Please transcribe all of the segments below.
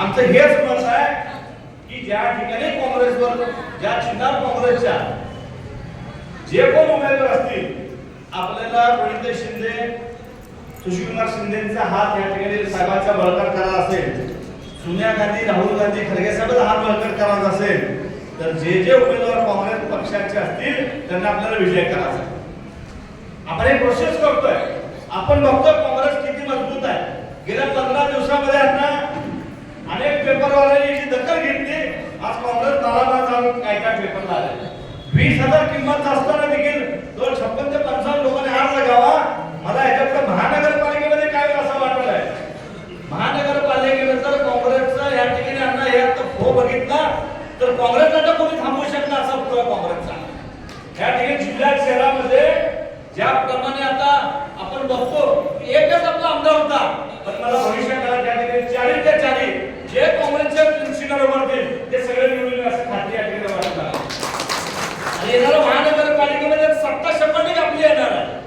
आमचं हेच मत आहे की ज्या ठिकाणी काँग्रेसवर ज्या चिन्हार काँग्रेसच्या जे कोण उमेदवार असतील आपल्याला प्रणित शिंदे सुशीलकुमार शिंदेचा हात या ठिकाणी साहेबांचा बळकट करायचा असेल सोनिया गांधी राहुल गांधी खरगे साहेबांचा हात बळकट करायचा असेल तर जे जे उमेदवार काँग्रेस पक्षाचे असतील त्यांना आपल्याला विजय करायचा आपण एक प्रोसेस करतोय. आपण बघतोय घेतले. आज काँग्रेस नावाला जाऊन काय काय पेपरला आले. वीस हजार किंमत असताना देखील दोन छप्पन ते पंचावन्न लोकांनी हार लगावा. मला याच्याकडे महानगरपालिकेमध्ये काय असं वाटलं आहे महानगरपालिकेनंतर काँग्रेसचा या ठिकाणी अण्णा यात फो हो बघितला. तर काँग्रेसला तर कोणी थांबवू शकणार असा फो काँग्रेसचा या ठिकाणी जिल्ह्यात शहरामध्ये ज्याप्रमाणे आता आपण बघतो एकच आपला आमदार होता. पण मला भविष्यकाळात त्या ठिकाणी चारी त्या चारी जे काँग्रेस शिकार उभारतील ते सगळे निवडून असं खात्री या ठिकाणी आणि येणाऱ्या महानगरपालिकेमध्ये सत्ता शंभर टक्के आपली येणार आहे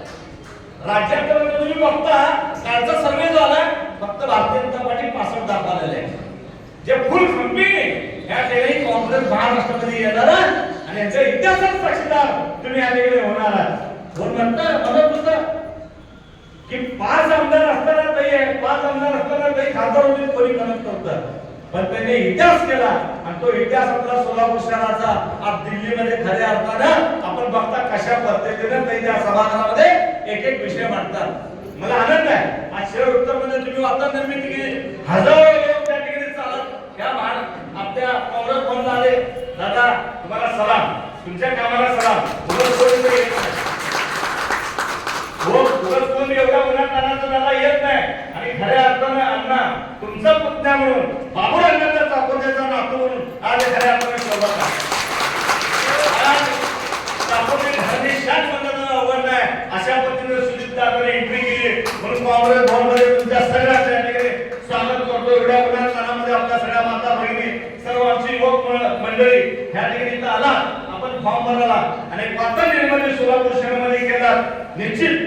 राज्यात म्हणजे तुम्ही बघता त्यांचा सर्वे झाला फक्त भारतीय जनता पार्टी पासष्ट दाखवलेले जे फुल खंबीर या ठिकाणी काँग्रेस महाराष्ट्रामध्ये येणार आणि यांचा इतिहासात साक्षीदार तुम्ही या ठिकाणी होणार आहात. कोण म्हणतं? म्हणत होतं. की पाच आमदार असताना ताई पाच आमदार असताना काही खासदार होते कोणी कनेक्ट करतात पण त्यांनी इतिहास केला. आणि तो इतिहास आपला सोलापूर शहराचा आज दिल्लीमध्ये खऱ्या अर्थानं आपण बघता कशा पद्धतीने ते त्या सभागृहामध्ये एक एक विषय मांडतात. मला आनंद आहे. आज शेअर उत्तरमध्ये तुम्ही वातावरण निर्मिती केली. हजारो लोक त्या ठिकाणी चालत. या महान आपल्या काँग्रेस भवनला आले. दादा तुम्हाला सलाम. तुमच्या कामाला सलाम. हो उगाच कोणी एवढ्या उन्हात तानाचं त्याला येत नाही. आणि खऱ्या अर्थानं अण्णा तुमचा पुतण्या म्हणून बाबू काँग्रेस भवनमध्ये तुमच्या सगळ्या त्या ठिकाणी स्वागत करतो. एवढ्या आपल्या सगळ्या माता भगिनी सर्व आमची युवक मंडळी ह्या ठिकाणी इथं आला. आपण फॉर्म भरला. आणि पातळ निर्माण सोलापूर शहरामध्ये केला निश्चित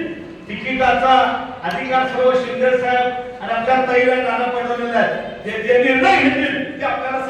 तिकिटाचा अधिकार सर्व शिंदे साहेब आणि आपल्या ताईला नाना पडवलेला आहे. ते जे निर्णय घेतील ते आपल्याला